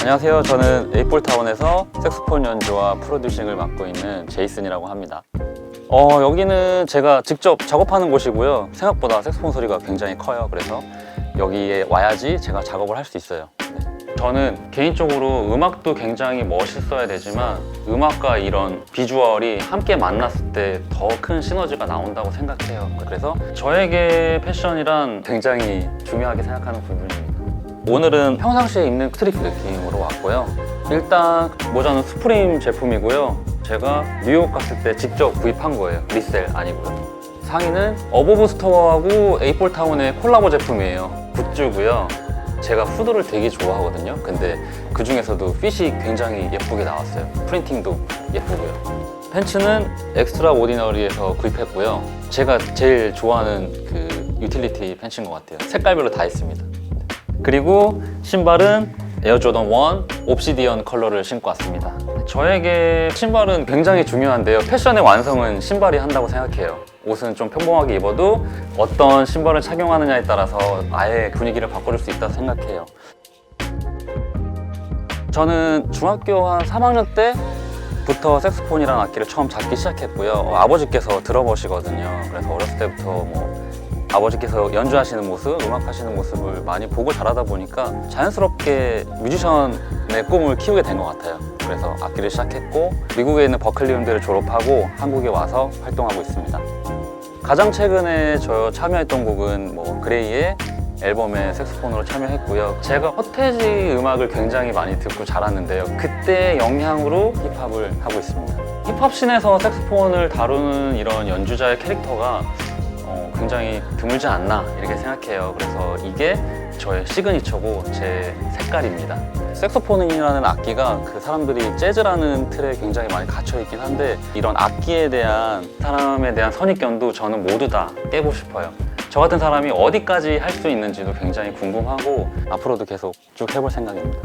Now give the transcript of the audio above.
안녕하세요. 저는 에이폴타운에서 색소폰 연주와 프로듀싱을 맡고 있는 제이슨이라고 합니다. 어, 여기는 제가 직접 작업하는 곳이고요. 생각보다 색소폰 소리가 굉장히 커요. 그래서 여기에 와야지 제가 작업을 할 수 있어요. 네. 저는 개인적으로 음악도 굉장히 멋있어야 되지만 음악과 이런 비주얼이 함께 만났을 때 더 큰 시너지가 나온다고 생각해요. 그래서 저에게 패션이란 굉장히 중요하게 생각하는 부분입니다. 오늘은 평상시에 입는 스트리트 느낌으로 왔고요. 일단 모자는 스프림 제품이고요. 제가 뉴욕 갔을 때 직접 구입한 거예요. 리셀 아니고요. 상의는 어버브 스토어하고 에이폴타운의 콜라보 제품이에요. 굿즈고요. 제가 후드를 되게 좋아하거든요. 근데 그 중에서도 핏이 굉장히 예쁘게 나왔어요. 프린팅도 예쁘고요. 팬츠는 엑스트라 오디너리에서 구입했고요. 제가 제일 좋아하는 그 유틸리티 팬츠인 것 같아요. 색깔별로 다 있습니다. 그리고 신발은 에어조던 1 옵시디언 컬러를 신고 왔습니다. 저에게 신발은 굉장히 중요한데요. 패션의 완성은 신발이 한다고 생각해요. 옷은 좀 평범하게 입어도 어떤 신발을 착용하느냐에 따라서 아예 분위기를 바꿔줄 수 있다고 생각해요. 저는 중학교 한 3학년 때 부터 색소폰이라는 악기를 처음 잡기 시작했고요. 어, 아버지께서 들어보시거든요. 그래서 어렸을 때부터 뭐 아버지께서 연주하시는 모습, 음악하시는 모습을 많이 보고 자라다 보니까 자연스럽게 뮤지션의 꿈을 키우게 된 것 같아요. 그래서 악기를 시작했고 미국에 있는 버클리 음대를 졸업하고 한국에 와서 활동하고 있습니다. 가장 최근에 저 참여했던 곡은 뭐 그레이의 앨범에 색소폰으로 참여했고요. 제가 허태지 음악을 굉장히 많이 듣고 자랐는데요. 그때 영향으로 힙합을 하고 있습니다. 힙합 씬에서 색소폰을 다루는 이런 연주자의 캐릭터가 어, 굉장히 드물지 않나 이렇게 생각해요. 그래서 이게 저의 시그니처고 제 색깔입니다. 색소폰이라는 악기가 그 사람들이 재즈라는 틀에 굉장히 많이 갇혀 있긴 한데 이런 악기에 대한 사람에 대한 선입견도 저는 모두 다 깨고 싶어요. 저 같은 사람이 어디까지 할 수 있는지도 굉장히 궁금하고 앞으로도 계속 쭉 해볼 생각입니다.